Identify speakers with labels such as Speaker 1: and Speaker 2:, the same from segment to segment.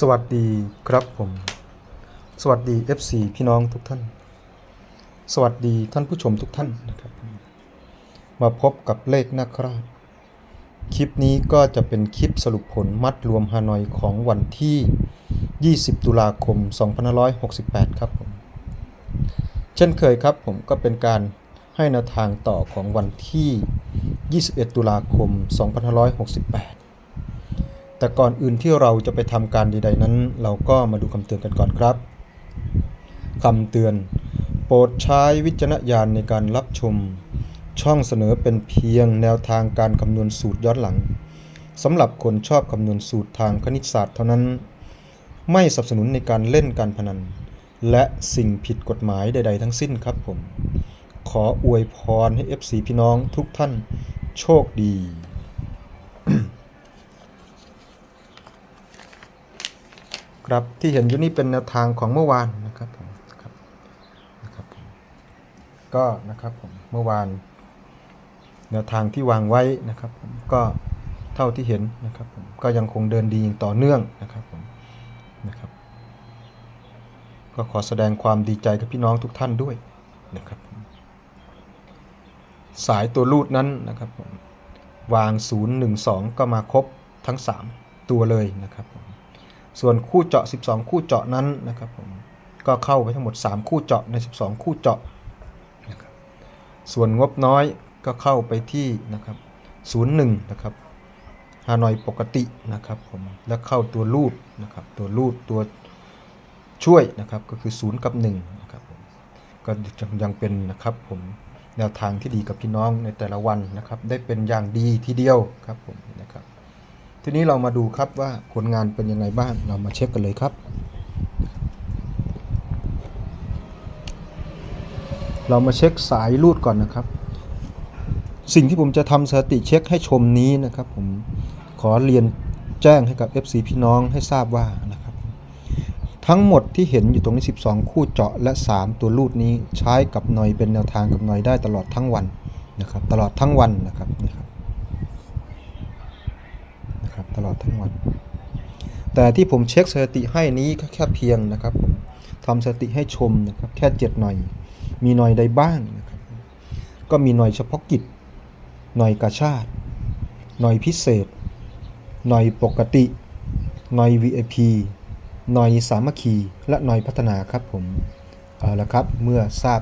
Speaker 1: สวัสดีครับผม สวัสดี FC พี่น้องทุกท่าน สวัสดีท่านผู้ชมทุกท่านนะครับ มาพบกับเลขนาคราชคลิปนี้ก็จะเป็นคลิปสรุปผลมัดรวมฮานอยของวันที่ 20 ตุลาคม 2568 ครับผม เช่นเคยครับผมก็เป็นการให้แนวทางต่อของวันที่ 21 ตุลาคม 2568 แต่ก่อนอื่นที่เราจะไปทำการใดๆนั้น เราก็มาดูคำเตือนกันก่อนครับคำเตือน โปรดใช้วิจารณญาณในการรับชม ช่องเสนอเป็นเพียงแนวทางการคำนวณสูตรย้อนหลังสำหรับคนชอบคำนวณสูตรทางคณิตศาสตร์เท่านั้น ไม่สนับสนุนในการเล่นการพนัน และสิ่งผิดกฎหมายใด ๆ ทั้งสิ้นครับผม ขออวยพรให้ FC พี่น้องทุกท่านโชคดี ครับที่เห็นอยู่นี่เป็นแนวทางของเมื่อวานนะครับผมนะครับนะครับก็นะครับผมเมื่อวานแนวทางที่วางไว้นะครับผมก็เท่าที่เห็นนะครับผมก็ยังคงเดินดีอย่างต่อเนื่องนะครับผมนะครับ ก็ขอแสดงความดีใจกับพี่น้องทุกท่านด้วยนะครับ สายตัวรูดนั้นนะครับผมวาง 0 1 2 ก็มาครบทั้ง 3 ตัวเลยนะครับผม ส่วนคู่เจาะ 12 คู่เจาะนั้นนะครับผมก็เข้าไปทั้งหมด 3 คู่เจาะใน 12 คู่เจาะนะครับส่วนงบน้อยก็เข้าไปที่นะครับ01นะครับฮานอยปกตินะครับผมแล้วเข้าตัวรูดนะครับตัวรูดตัวช่วยนะครับก็คือ 0 กับ1นะครับผมก็ยังเป็นนะครับผมแนวทางที่ดีกับพี่น้องในแต่ละวันนะครับ ได้เป็นอย่างดีทีเดียวครับผมนะครับ ทีนี้เรามาดูครับว่าผลงานเป็นยังไงบ้าง เรามาเช็คกันเลยครับ เรามาเช็คสายรูดก่อนนะครับ สิ่งที่ผมจะทำสถิติเช็คให้ชมนี้นะครับ ผมขอเรียนแจ้งให้กับ FC พี่น้องให้ทราบว่านะครับ ทั้งหมดที่เห็นอยู่ตรงนี้ 12 คู่เจาะและ 3 ตัวรูดนี้ใช้กับหน่อยเป็นแนวทางกับหน่อยได้ตลอดทั้งวันนะครับ ตลอดทั้งวันนะครับนี่ครับ นะครับ ตลอดทั้งวัน แต่ที่ผมเช็คสถิติให้นี้ก็แค่เพียงนะครับผมทำสถิติให้ชมนะครับแค่เจ็ดหน่อย มีหน่อยใดบ้างนะครับ ก็มีหน่อยเฉพาะกิจ หน่อยกาชาติ หน่อยพิเศษ หน่อยปกติ หน่อย VIP หน่อยสามัคคีและหน่อยพัฒนาครับผมเอาละครับเมื่อทราบ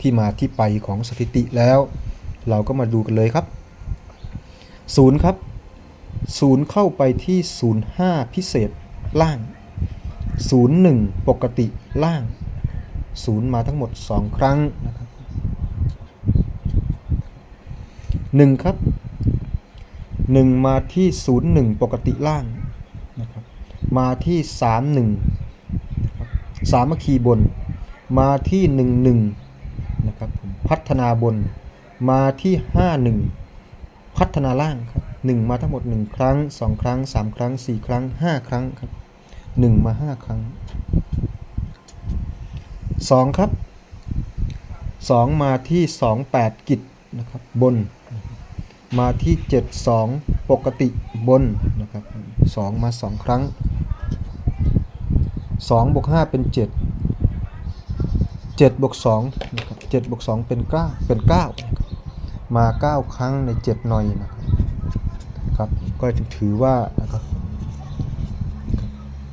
Speaker 1: ที่มาที่ไปของสถิติแล้ว เราก็มาดูกันเลยครับศูนย์ครับ ศูนย์เข้าไปที่05พิเศษล่าง01ปกติล่าง0มาทั้งหมด 2 ครั้งนะครับ1ครับ1มาที่01ปกติล่างนะครับมาที่31นะครับสามัคคีบน มาที่11นะครับพัฒนาบน มาที่51พัฒนาล่างครับ 1 มาทั้งหมด 1 ครั้ง 2 ครั้ง 3 ครั้ง 4 ครั้ง 5 ครั้งครับ 1 มา 5 ครั้ง 2 ครับ 2 มาที่ 28 กิจนะครับบน มาที่ 72 ปกติบนนะครับ2มา 2 ครั้ง 2 บวก 5 เป็น 7 7บวก2นะครับ7บวก2เป็น 9 เป็น9นะครับมา 9 ครั้งใน 7 หน่อยนะครับครับ ก็ถือว่านะครับ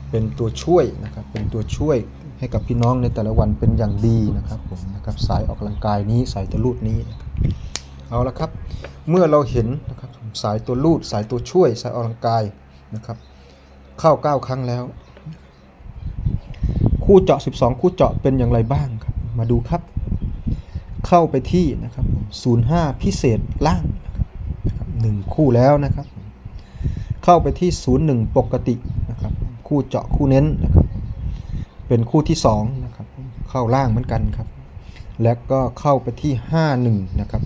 Speaker 1: เป็นตัวช่วยนะครับ เป็นตัวช่วยให้กับพี่น้องในแต่ละวันเป็นอย่างดีนะครับผมนะครับสายออกกำลังกายนี้สายตัวลูดนี้เอาละครับ เมื่อเราเห็นนะครับสายตัวลูดสายตัวช่วยสายออกกำลังกายนะครับเข้า 9 ครั้งแล้ว คู่เจาะ 12 คู่เจาะเป็นอย่างไรบ้างครับ มาดูครับ เข้าไปที่นะครับ05 พิเศษล่างนะครับหนึ่งคู่แล้วนะครับ เข้าไปที่ 01 ปกตินะครับ คู่เจาะคู่เน้นนะครับ เป็นคู่ที่2นะครับเข้าล่างเหมือนกันครับ และก็เข้าไปที่ 51 นะครับ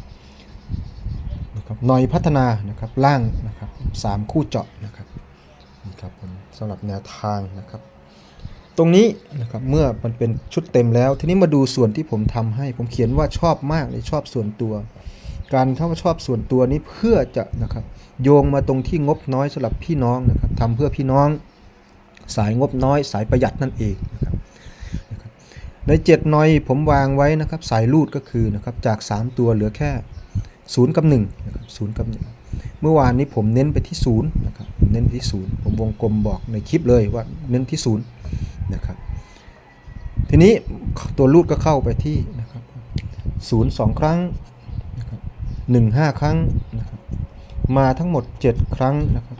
Speaker 1: นะครับหน่อยพัฒนานะครับล่างนะครับสามคู่เจาะนะครับนี่ครับผมสำหรับแนวทางนะครับตรงนี้นะครับเมื่อมันเป็นชุดเต็มแล้ว ทีนี้มาดูส่วนที่ผมทำให้ ผมเขียนว่าชอบมากเลยชอบส่วนตัว การเข้ามาชอบส่วนตัวนี้เพื่อจะนะครับโยงมาตรงที่งบน้อยสำหรับพี่น้องนะครับทำเพื่อพี่น้องสายงบน้อยสายประหยัดนั่นเองนะครับนะครับใน7นอยผมวางไว้นะครับสายรูดก็คือนะครับจาก 3 ตัวเหลือแค่0กับ1นะครับ0กับ1เมื่อวานนี้ผมเน้นไปที่0นะครับเน้นที่ 0 ผมวงกลมบอกในคลิปเลยว่าเน้นที่0นะครับทีนี้ตัวรูดก็เข้าไปที่นะครับ0 2 ครั้งครับ 1 5 ครั้งนะครับมาทั้งหมด 7 ครั้งนะครับ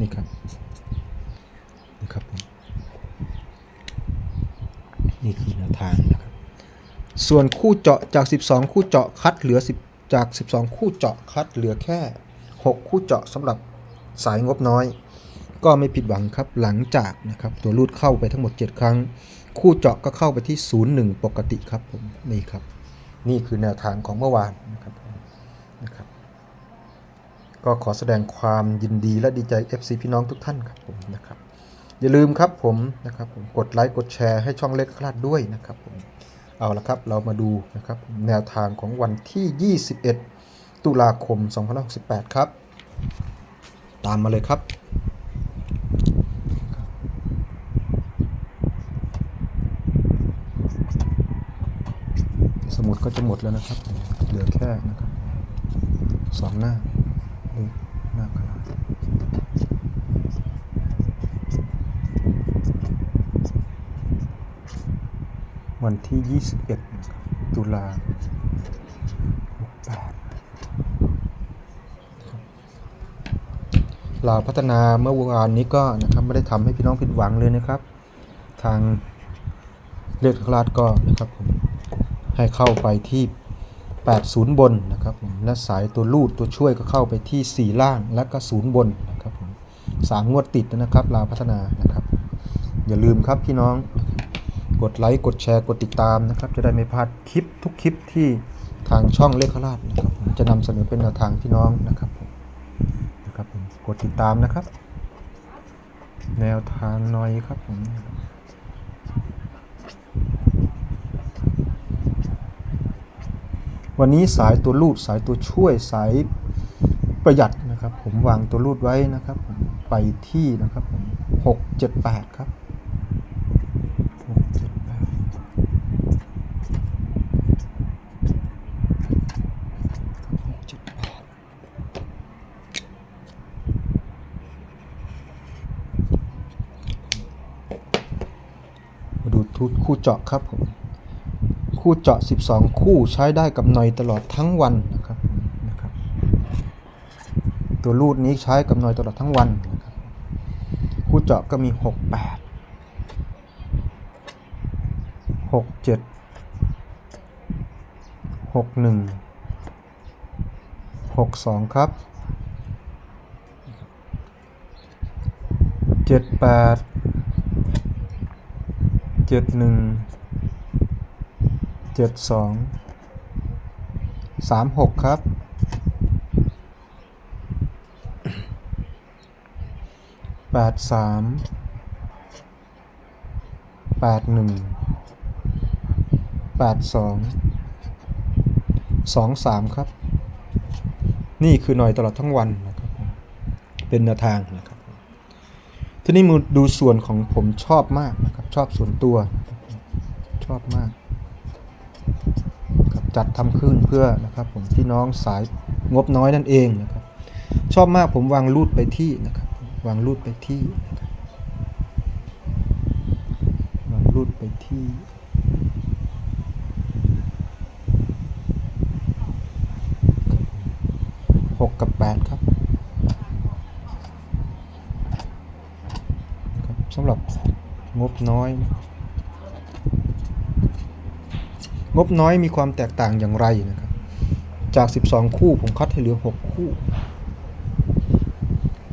Speaker 1: นี่ครับนี่ครับนี่คือแนวทางนะครับ ส่วนคู่เจาะจาก 12 คู่เจาะคัดเหลือ 10 จาก 12 คู่เจาะคัดเหลือแค่ 6 คู่เจาะสำหรับสายงบน้อย ก็ไม่ผิดหวังครับหลังจากนะครับตัวรูดเข้าไปทั้งหมด 7 ครั้ง คู่เจาะก็เข้าไปที่ 01 ปกติครับผมนี่ครับ นี่คือแนวทางของเมื่อวานนะครับนะครับ ก็ขอแสดงความยินดีและดีใจ FC พี่น้องทุกท่านครับผมนะครับ อย่าลืมครับผมนะครับผมกดไลค์กดแชร์ให้ช่องเล็กคลาดด้วยนะครับผมเอาละครับเรามาดูนะครับแนวทางของวันที่ 21 ตุลาคม 2568 ครับ ตามมาเลยครับ สมุดก็จะหมดแล้วนะครับ เหลือแค่นะครับสองหน้านี่หน้ากระดาษวันที่ 21 ตุลา68ลาพัฒนาเมื่อวานนี้ก็นะครับไม่ได้ทำให้พี่น้องผิดหวังเลยนะครับ ทางเลือดคลาดก็นะครับผม ให้เข้าไปที่ 80 บนนะครับผมและสายตัวลูดตัวช่วยก็เข้าไปที่ 4 ล่างและก็0บนนะครับผมสามงวดติดนะครับลาพัฒนานะครับ อย่าลืมครับพี่น้องกดไลค์กดแชร์กดติดตามนะครับ จะได้ไม่พลาดคลิปทุกคลิปที่ทางช่องเลขราชนะครับจะนำเสนอเป็นแนวทางพี่น้องนะครับนะครับกดติดตามนะครับ แนวทางน้อยครับผม วันนี้สายตัวรูดสายตัวช่วยสายประหยัดนะครับ ผมวางตัวรูดไว้นะครับผมไปที่นะครับผมหกเจ็ดแปดครับหกเจ็ดแปดหกเจ็ดแปดมาดูทุกคู่เจาะครับผม คู่เจาะ 12 คู่ใช้ได้กับหน่อยตลอดทั้งวันนะครับนะครับ ตัวรูดนี้ใช้กับหน่อยตลอดทั้งวันนะครับคู่เจาะก็มี 6 8 6 7 6 1 6 2 ครับ 7 8 7 1 เจ็ดสองสามหกครับ แปดสามแปดหนึ่งแปดสองสองสามครับ นี่คือหน่อยตลอดทั้งวันนะครับ เป็นแนวทางนะครับ ทีนี้มาดูส่วนของผมชอบมากนะครับ ชอบส่วนตัว ชอบมาก จัดทำขึ้นเพื่อนะครับผมพี่น้องสายงบน้อยนั่นเองนะครับชอบมากผมวางรูดไปที่นะครับวางรูดไปที่วางรูดไปที่หกกับแปดครับครับสำหรับงบน้อยนะ งบน้อยมีความแตกต่างอย่างไรนะครับ จาก 12 คู่ผมคัดให้เหลือ 6 คู่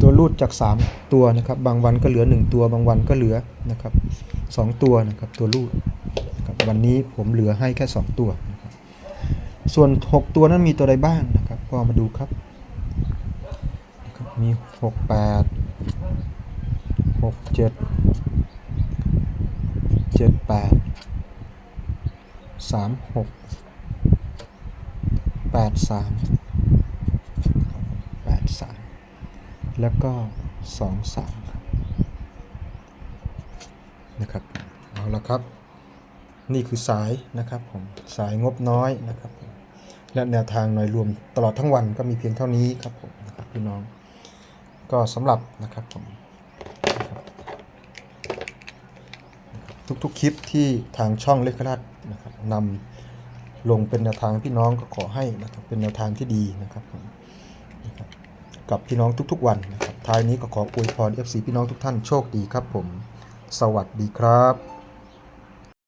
Speaker 1: ตัวรูดจาก 3 ตัวนะครับ บางวันก็เหลือ 1 ตัว บางวันก็เหลือนะครับ 2 ตัวนะครับ ตัวรูดนะครับวันนี้ผมเหลือให้แค่ 2 ตัวนะครับส่วน 6 ตัวนั้นมีตัวใดบ้างนะครับก็มาดูครับ มี 6 8 6 7 7 8ามหกแปดสามแปดสามแล้วก็สองสามครับนะครับเอาละครับ นี่คือสายนะครับผมสายงบน้อยนะครับและแนวทางหน่วยรวมตลอดทั้งวันก็มีเพียงเท่านี้ครับผมนะครับพี่น้อง ก็สำหรับนะครับผมทุกๆคลิปที่ทางช่องเล็กราช นะครับนำลงเป็นแนวทางพี่น้องก็ขอให้นะครับเป็นแนวทางที่ดีนะครับผมนะครับกับพี่น้องทุกๆวันนะครับท้ายนี้ก็ขออวยพร FC พี่น้องทุกท่านโชคดีครับผม สวัสดีครับ